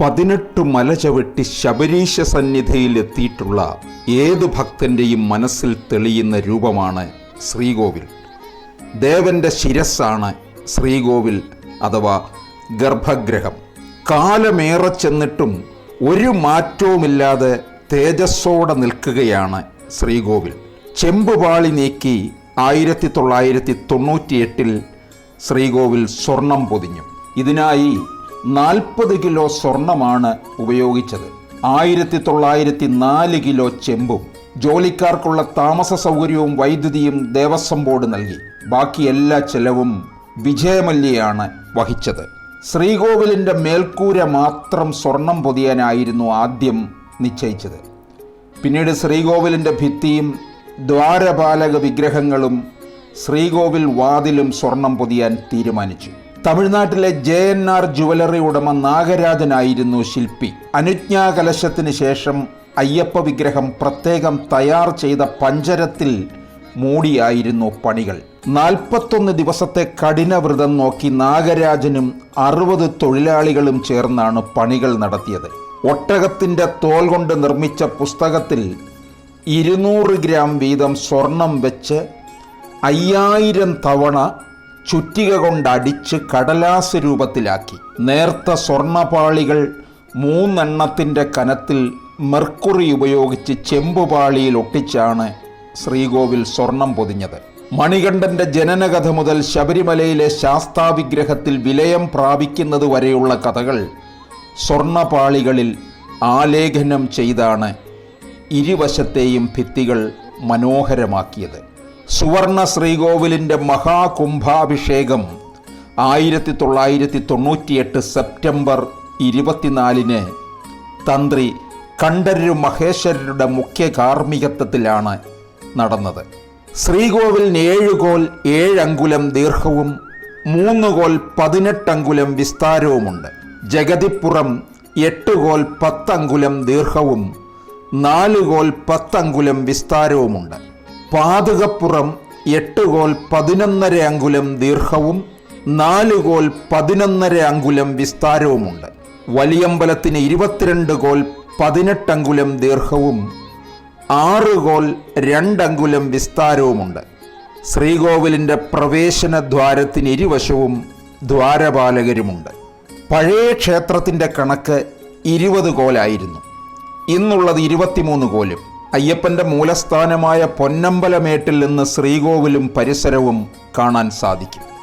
പതിനെട്ട് മല ചവിട്ടി ശബരീശ സന്നിധിയിൽ എത്തിയിട്ടുള്ള ഏത് ഭക്തന്റെയും മനസ്സിൽ തെളിയുന്ന രൂപമാണ് ശ്രീകോവിൽ. ദേവന്റെ ശിരസ്സാണ് ശ്രീകോവിൽ അഥവാ ഗർഭഗ്രഹം കാലമേറെ ചെന്നിട്ടും ഒരു മാറ്റവുമില്ലാതെ തേജസ്സോടെ നിൽക്കുകയാണ് ശ്രീകോവിൽ. ചെമ്പുപാളി നീക്കി ആയിരത്തി തൊള്ളായിരത്തി തൊണ്ണൂറ്റിയെട്ടിൽ ശ്രീകോവിൽ സ്വർണം പൊതിഞ്ഞു. ഇതിനായി നാൽപ്പത് കിലോ സ്വർണമാണ് ഉപയോഗിച്ചത്. ആയിരത്തി തൊള്ളായിരത്തി നാല് കിലോ ചെമ്പും ജോലിക്കാർക്കുള്ള താമസ സൗകര്യവും വൈദ്യുതിയും ദേവസ്വം ബോർഡ് നൽകി. ബാക്കി എല്ലാ ചെലവും വിജയമല്യയാണ് വഹിച്ചത്. ശ്രീകോവിലിന്റെ മേൽക്കൂര മാത്രം സ്വർണം പൊതിയാനായിരുന്നു ആദ്യം നിശ്ചയിച്ചത്. പിന്നീട് ശ്രീകോവിലിന്റെ ഭിത്തിയും ദ്വാരപാലക വിഗ്രഹങ്ങളും ശ്രീകോവിൽ വാതിലും സ്വർണം പൊതിയാൻ തീരുമാനിച്ചു. തമിഴ്നാട്ടിലെ ജെ എൻ ആർ ജുവലറി ഉടമ നാഗരാജനായിരുന്നു ശില്പി. അനുജ്ഞാകലശത്തിന് ശേഷം അയ്യപ്പ വിഗ്രഹം പ്രത്യേകം തയ്യാർ ചെയ്ത പഞ്ചരത്തിൽ മൂടിയായിരുന്നു പണികൾ. നാൽപ്പത്തൊന്ന് ദിവസത്തെ കഠിന വ്രതം നോക്കി നാഗരാജനും അറുപത് തൊഴിലാളികളും ചേർന്നാണ് പണികൾ നടത്തിയത്. ഒട്ടകത്തിന്റെ തോൽ കൊണ്ട് നിർമ്മിച്ച പുസ്തകത്തിൽ ഇരുന്നൂറ് ഗ്രാം വീതം സ്വർണം വെച്ച് അയ്യായിരം തവണ ചുറ്റിക കൊണ്ടടിച്ച് കടലാസ് രൂപത്തിലാക്കി. നേർത്ത സ്വർണപാളികൾ മൂന്നെണ്ണത്തിന്റെ കനത്തിൽ മെർക്കുറി ഉപയോഗിച്ച് ചെമ്പുപാളിയിൽ ഒട്ടിച്ചാണ് ശ്രീകോവിൽ സ്വർണം പൊതിഞ്ഞത്. മണികണ്ഠന്റെ ജനനകഥ മുതൽ ശബരിമലയിലെ ശാസ്താവിഗ്രഹത്തിൽ വിലയം പ്രാപിക്കുന്നത് വരെയുള്ള കഥകൾ സ്വർണപാളികളിൽ ആലേഖനം ചെയ്താണ് ഇരുവശത്തെയും ഭിത്തികൾ മനോഹരമാക്കിയത്. സുവർണ ശ്രീകോവിലിന്റെ മഹാകുംഭാഭിഷേകം ആയിരത്തി തൊള്ളായിരത്തി തൊണ്ണൂറ്റിയെട്ട് സെപ്റ്റംബർ ഇരുപത്തിനാലിന് തന്ത്രി കണ്ഠരരു മഹേശ്വരരുടെ മുഖ്യ കാർമ്മികത്വത്തിലാണ് നടന്നത്. ശ്രീകോവിലിന് ഏഴ് കോൽ ഏഴങ്കുലം ദീർഘവും മൂന്ന് കോൽ പതിനെട്ടങ്കുലം വിസ്താരവുമുണ്ട്. ജഗതിപ്പുറം എട്ട് കോൽ പത്തങ്കുലം ദീർഘവും നാല് കോൽ പത്തങ്കുലം വിസ്താരവുമുണ്ട്. പാതുകപ്പുറം എട്ട് കോൽ പതിനൊന്നര അങ്കുലം ദീർഘവും നാല് കോൽ പതിനൊന്നര അങ്കുലം വിസ്താരവുമുണ്ട്. വലിയമ്പലത്തിന് ഇരുപത്തിരണ്ട് കോൽ പതിനെട്ടങ്കുലം ദീർഘവും ആറ് കോൽ രണ്ടങ്കുലം വിസ്താരവുമുണ്ട്. ശ്രീകോവിലിന്റെ പ്രവേശന ദ്വാരത്തിന് ഇരുവശവും ദ്വാരപാലകരുമുണ്ട്. പഴയ ക്ഷേത്രത്തിന്റെ കണക്ക് ഇരുപത് കോലായിരുന്നു ഇന്നുള്ളത് ഇരുപത്തിമൂന്ന് കോലും അയ്യപ്പന്റെ മൂലസ്ഥാനമായ പൊന്നമ്പലമേട്ടിൽ നിന്ന് ശ്രീകോവിലും പരിസരവും കാണാൻ സാധിക്കും.